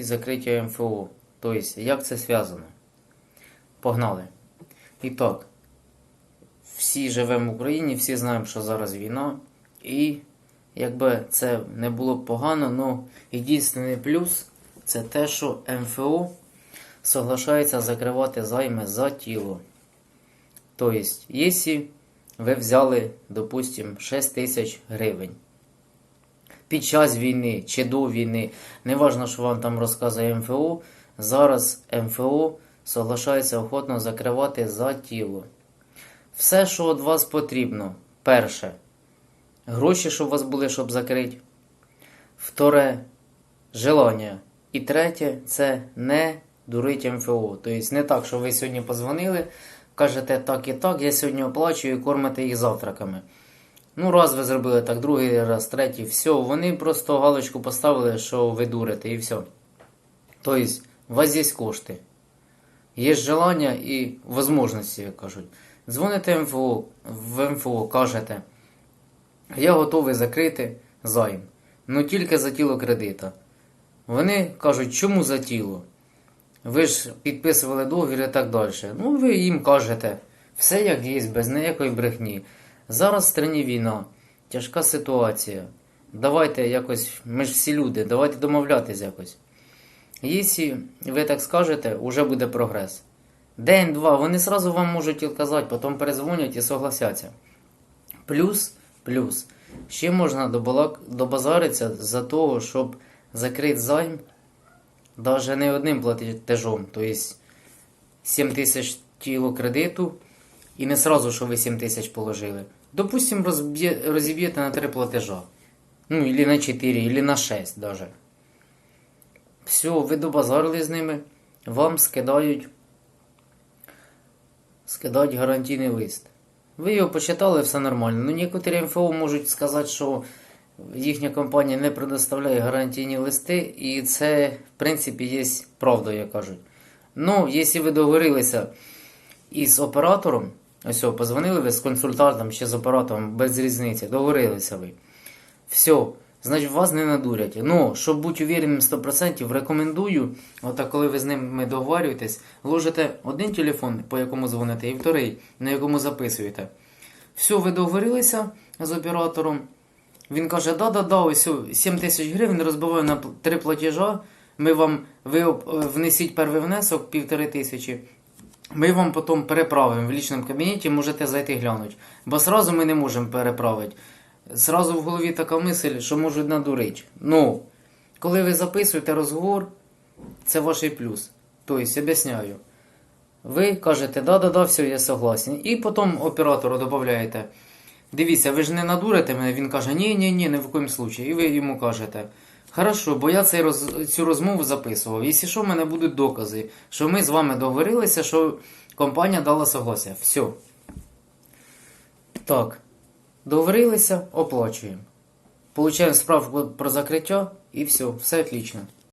і закриття МФО. Тобто, як це зв'язано? Погнали. І так, всі живемо в Україні, всі знаємо, що зараз війна. І якби це не було б погано, ну єдиний плюс це те, що МФО соглашається закривати займи за тіло. Тобто, якщо ви взяли, допустим, 6 тисяч гривень під час війни чи до війни, неважно, що вам там розказує МФО, зараз МФО соглашається охотно закривати за тіло. Все, що від вас потрібно, перше, гроші, щоб у вас були, щоб закрити. Вторе, желання. І третє, це не дурить МФО. Тобто не так, що ви сьогодні позвонили, кажете так і так, я сьогодні оплачую і кормите їх завтраками. Ну, раз ви зробили так, другий раз, третій, все, вони просто галочку поставили, що ви дурите, і все. Тобто, у вас є кошти. Є желання і можливості, як кажуть. Дзвоните МФО, в МФО, кажете, я готовий закрити займ. Ну тільки за тіло кредита. Вони кажуть, чому за тіло? Ви ж підписували договір і так далі. Ну, ви їм кажете, все як є, без ніякої брехні. Зараз в страні війна, тяжка ситуація. Давайте якось, ми ж всі люди, давайте домовлятись якось. Якщо ви так скажете, вже буде прогрес. День-два, вони сразу вам можуть відказати, потім перезвонять і согласяться. Плюс, плюс, ще можна добазаритися за того, щоб закрити займ навіть не одним платежом, тобто 7 тисяч тіло кредиту, і не сразу, що ви 7 тисяч положили. Допустим, розіб'єте на 3 платежа. Ну, или на 4, или на 6 даже. Все, ви добазарили з ними, вам скидають, скидають гарантійний лист. Ви його почитали, все нормально. Ну, некоторі МФО можуть сказати, що їхня компанія не предоставляє гарантійні листи, і це, в принципі, є правда, як кажуть. Ну, якщо ви договорилися із оператором, ось, позвонили ви з консультантом чи з оператором, без різниці, договорилися ви. Все, значить вас не надурять. Ну, щоб бути увереним 100%, рекомендую, отак, коли ви з ними договорюєтесь, ложите один телефон, по якому дзвоните, і вторий, на якому записуєте. Все, ви договорилися з оператором. Він каже, да-да-да, ось 7 тисяч гривень розбиваю на три платежа. Ми вам, ви внесіть перший внесок півтори тисячі. Ми вам потім переправимо в лічному кабінеті, можете зайти глянути. Бо сразу ми не можемо переправити. Сразу в голові така мисль, що можуть надурити. Ну, коли ви записуєте розговор, це ваш плюс. Тобто, об'ясняю. Ви кажете, да-да-да, все, я согласен. І потім оператору додаєте. Дивіться, ви ж не надурите мене, він каже, ні, ні, ні, в якому случаї. І ви йому кажете, хорошо, бо я цей роз, цю розмову записував. Якщо що, в мене будуть докази, що ми з вами договорилися, що компанія дала согласия. Все. Так. Договорилися, оплачуємо. Получаємо справку про закриття і все, все отлично.